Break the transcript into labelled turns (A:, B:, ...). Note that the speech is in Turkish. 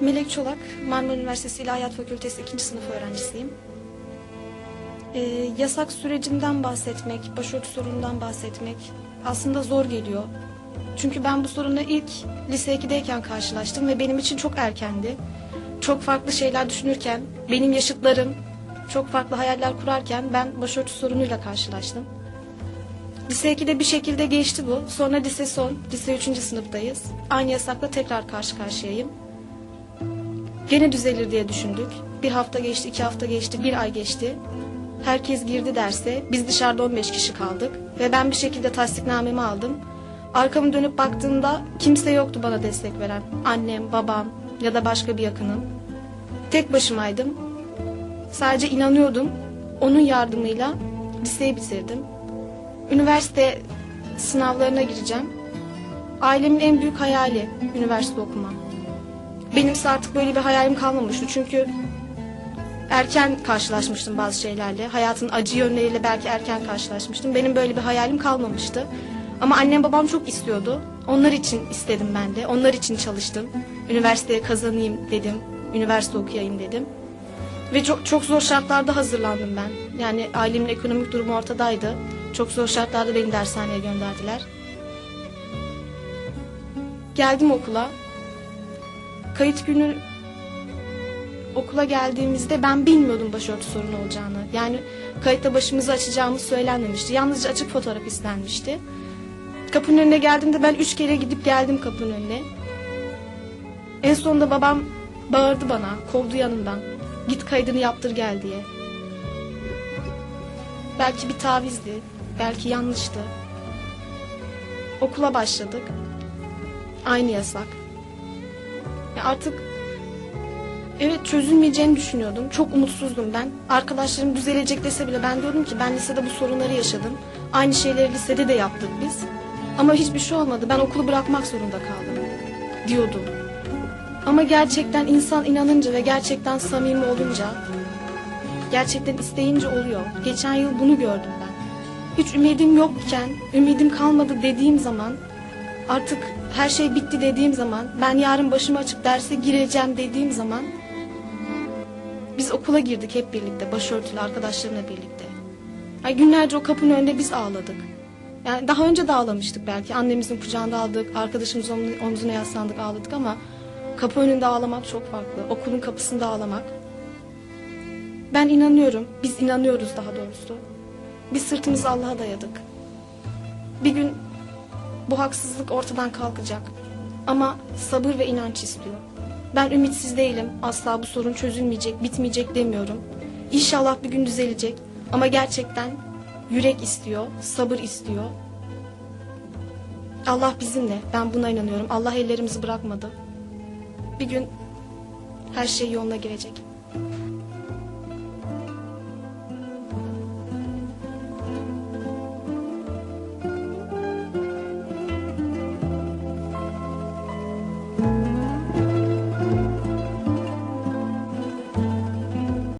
A: Melek Çolak, Marmara Üniversitesi İlahiyat Fakültesi 2. sınıf öğrencisiyim. Ee, yasak sürecinden bahsetmek, başörtü sorunundan bahsetmek aslında zor geliyor. Çünkü ben bu sorunla ilk lise 2'deyken karşılaştım ve benim için çok erkendi. Çok farklı şeyler düşünürken, benim yaşıtlarım çok farklı hayaller kurarken ben başörtü sorunuyla karşılaştım. Lise 2'de bir şekilde geçti bu. Sonra lise son, lise 3. sınıftayız. Aynı yasakla tekrar karşı karşıyayım. Gene düzelir diye düşündük. Bir hafta geçti, iki hafta geçti, bir ay geçti. Herkes girdi derse, biz dışarıda 15 kişi kaldık. Ve ben bir şekilde tasdiknamemi aldım. Arkamı dönüp baktığımda kimse yoktu bana destek veren. Annem, babam ya da başka bir yakınım. Tek başımaydım. Sadece inanıyordum. Onun yardımıyla liseyi bitirdim. Üniversite sınavlarına gireceğim. Ailemin en büyük hayali üniversite okumam. Benimse artık böyle bir hayalim kalmamıştı. Çünkü erken karşılaşmıştım bazı şeylerle. Hayatın acı yönleriyle belki erken karşılaşmıştım. Benim böyle bir hayalim kalmamıştı. Ama annem babam çok istiyordu. Onlar için istedim ben de. Onlar için çalıştım. Üniversiteye kazanayım dedim. Üniversite okuyayım dedim. Ve çok, çok zor şartlarda hazırlandım ben. Yani ailemin ekonomik durumu ortadaydı. Çok zor şartlarda beni dershaneye gönderdiler. Geldim okula. Kayıt günü okula geldiğimizde ben bilmiyordum başörtü sorunu olacağını. Yani kayıtta başımızı açacağımız söylenmemişti. Yalnızca açık fotoğraf istenmişti. Kapının önüne geldiğimde ben üç kere gidip geldim kapının önüne. En sonunda babam bağırdı bana, kovdu yanımdan. Git kaydını yaptır gel diye. Belki bir tavizdi, belki yanlıştı. Okula başladık. Aynı yasak. Ya artık evet çözülmeyeceğini düşünüyordum. Çok umutsuzdum ben. Arkadaşlarım düzelecek dese bile ben diyordum ki ben lisede bu sorunları yaşadım. Aynı şeyleri lisede de yaptık biz. Ama hiçbir şey olmadı. Ben okulu bırakmak zorunda kaldım diyordum. Ama gerçekten insan inanınca ve gerçekten samimi olunca, gerçekten isteyince oluyor. Geçen yıl bunu gördüm ben. Hiç ümidim yokken, ümidim kalmadı dediğim zaman, artık her şey bitti dediğim zaman, ben yarın başımı açıp derse gireceğim dediğim zaman, biz okula girdik hep birlikte, başörtülü arkadaşlarımla birlikte. Ay günlerce o kapının önünde biz ağladık. Yani daha önce de ağlamıştık belki. Annemizin kucağında aldık, arkadaşımızın omzuna- omzuna yaslandık ağladık ama kapı önünde ağlamak çok farklı. Okulun kapısında ağlamak. Ben inanıyorum, biz inanıyoruz daha doğrusu. Biz sırtımızı Allah'a dayadık. Bir gün bu haksızlık ortadan kalkacak. Ama sabır ve inanç istiyor. Ben ümitsiz değilim. Asla bu sorun çözülmeyecek, bitmeyecek demiyorum. İnşallah bir gün düzelecek. Ama gerçekten yürek istiyor, sabır istiyor. Allah bizimle. Ben buna inanıyorum. Allah ellerimizi bırakmadı. Bir gün her şey yoluna girecek.